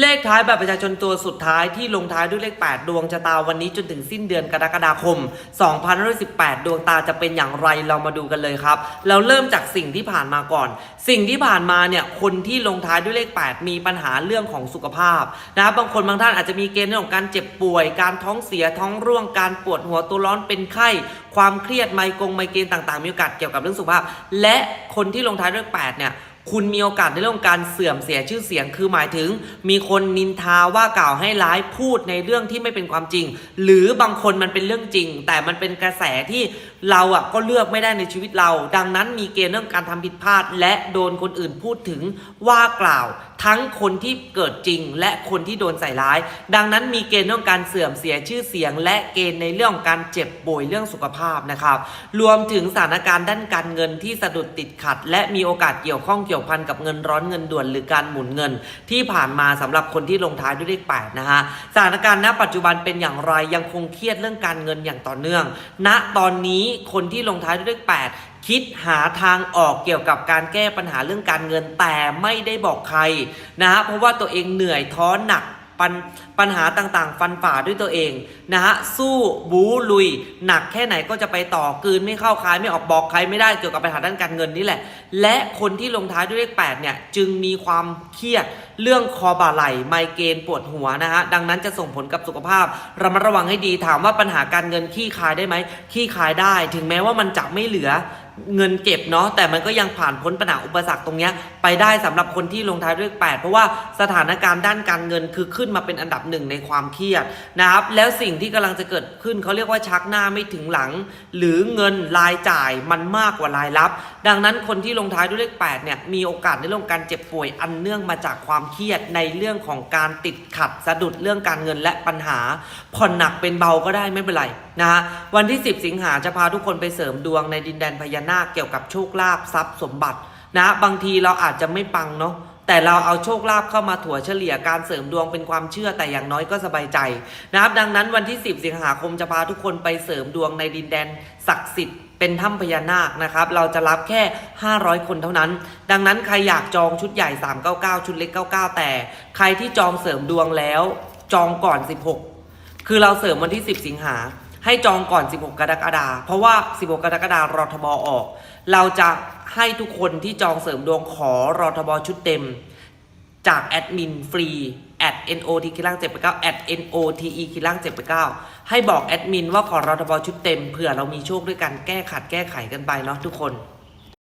เลขท้ายแบบประชาชนตัวสุดท้ายที่ลงท้ายด้วยเลข 8 ดวงชะตาวันนี้จนถึงสิ้นเดือนกรกฎาคม2518 ดวงตาจะเป็นอย่างไรเรามาดูกันเลยครับ เราเริ่มจากสิ่งที่ผ่านมาก่อน สิ่งที่ผ่านมาเนี่ยคนที่ลงท้ายด้วยเลข 8 มีปัญหาเรื่องของสุขภาพนะครับบางคนบางท่านอาจจะมีเกณฑ์เรื่องของการเจ็บป่วย การท้องเสียท้องร่วงการปวดหัวตัวร้อนเป็นไข้ ความเครียดไมกงไมเกรนต่างๆ มีโอกาสเกี่ยวกับเรื่องสุขภาพ และคนที่ลงท้ายด้วย8เนี่ย คุณมีโอกาสในเรื่องการเสื่อมเสียชื่อเสียง คือหมายถึง มีคนนินทาว่ากล่าวให้ร้ายพูดในเรื่องที่ไม่เป็นความจริง หรือบางคนมันเป็นเรื่องจริง แต่มันเป็นกระแสที่เราอะก็เลือกไม่ได้ในชีวิตเรา ดังนั้นมีเกณฑ์เรื่องการทำผิดพลาด และโดนคนอื่นพูดถึงว่ากล่าว ทั้งคนที่เกิดจริง และคนที่โดนใส่ร้าย ดังนั้นมีเกณฑ์เรื่องการเสื่อมเสียชื่อเสียง และเกณฑ์ในเรื่องการเจ็บป่วยเรื่องสุขภาพนะครับ รวมถึงสถานการณ์ด้านการเงินที่สะดุดติดขัด และมีโอกาสเกี่ยวข้องเกี่ยวพันกับเงินร้อนเงินด่วนหรือการหมุนเงิน ที่ผ่านมาสำหรับคนที่ลงท้ายด้วยเลข8นะฮะสถานการณ์ณปัจจุบันเป็นอย่างไรยังคงเครียดเรื่องการเงินอย่างต่อเนื่อง ณตอนนี้คนที่ลงท้ายด้วยเลข8คิดหาทางออกเกี่ยวกับการแก้ปัญหาเรื่องการเงินแต่ไม่ได้บอกใครนะฮะเพราะว่าตัวเองเหนื่อยท้อหนัก ปัญปัญหาต่างๆ ฟันฝ่าด้วยตัวเองนะฮะสู้บูลุย หนักแค่ไหนก็จะไปต่อกลืนไม่เข้าคายไม่ออกบอกใครไม่ได้เกี่ยวกับปัญหาด้านการเงินนี่แหละ และคนที่ลงท้ายด้วยเลข8เนี่ยจึงมีความเครียดเรื่องคอบ่าไหล่ไมเกรนปวดหัวนะฮะดังนั้นจะส่งผลกับสุขภาพระมัดระวังให้ดีถามว่าปัญหาการเงินขี้คายได้ไหมขี้คายได้ ถึงแม้ว่ามันจะไม่เหลือ เงินเก็บเนาะแต่มันก็ยังผ่านพ้นปัญหาอุปสรรคตรงนี้ไปได้สำหรับคนที่ลงท้ายด้วยเลข8เพราะว่าสถานการณ์ด้านการเงินคือขึ้นมาเป็นอันดับหนึ่งในความเครียดนะครับ แล้วสิ่งที่กำลังจะเกิดขึ้นเขาเรียกว่าชักหน้าไม่ถึงหลัง หรือเงินรายจ่ายมันมากกว่ารายรับ ดังนั้นคนที่ลงท้ายด้วยเลข8เนี่ยมีโอกาสในเรื่องการเจ็บป่วยอันเนื่องมาจากความเครียดในเรื่องของการติดขัดสะดุดเรื่องการเงินและปัญหาผ่อนหนักเป็นเบาก็ได้ไม่เป็นไร นะฮะวันที่ 10 สิงหาจะพาทุกคนไปเสริมดวงในดินแดนพญานาคเกี่ยวกับโชคลาภทรัพย์สมบัตินะบางทีเราอาจจะไม่ปังเนาะแต่เราเอาโชคลาภเข้ามาถั่วเฉลี่ยการเสริมดวงเป็นความเชื่อแต่อย่างน้อยก็สบายใจนะครับดังนั้นวันที่ 10 สิงหาคมจะพาทุกคนไปเสริมดวงในดินแดนศักดิ์สิทธิ์เป็นถ้ำพญานาคนะครับ เราจะรับแค่ 500 คนเท่านั้น ดังนั้นใครอยากจองชุดใหญ่ 399 ชุดเล็ก 99 แต่ ใครที่จองเสริมดวงแล้ว จองก่อน 16 คือเราเสริมวันที่ 10 สิงหา ให้จองก่อน 16 กรกฎาคมเพราะว่า 16 กรกฎาคมรทบออก เราจะให้ทุกคนที่จองเสริมดวงขอรทบชุดเต็ม จากแอดมินฟรี at not คิล่างเจ็ดไปเก้า at note คิล่างเจ็ดไปเก้าให้บอกแอดมินว่าขอรทบชุดเต็มเผื่อเรามีโชคด้วยกันแก้ขัดแก้ไขกันไปเนาะทุกคน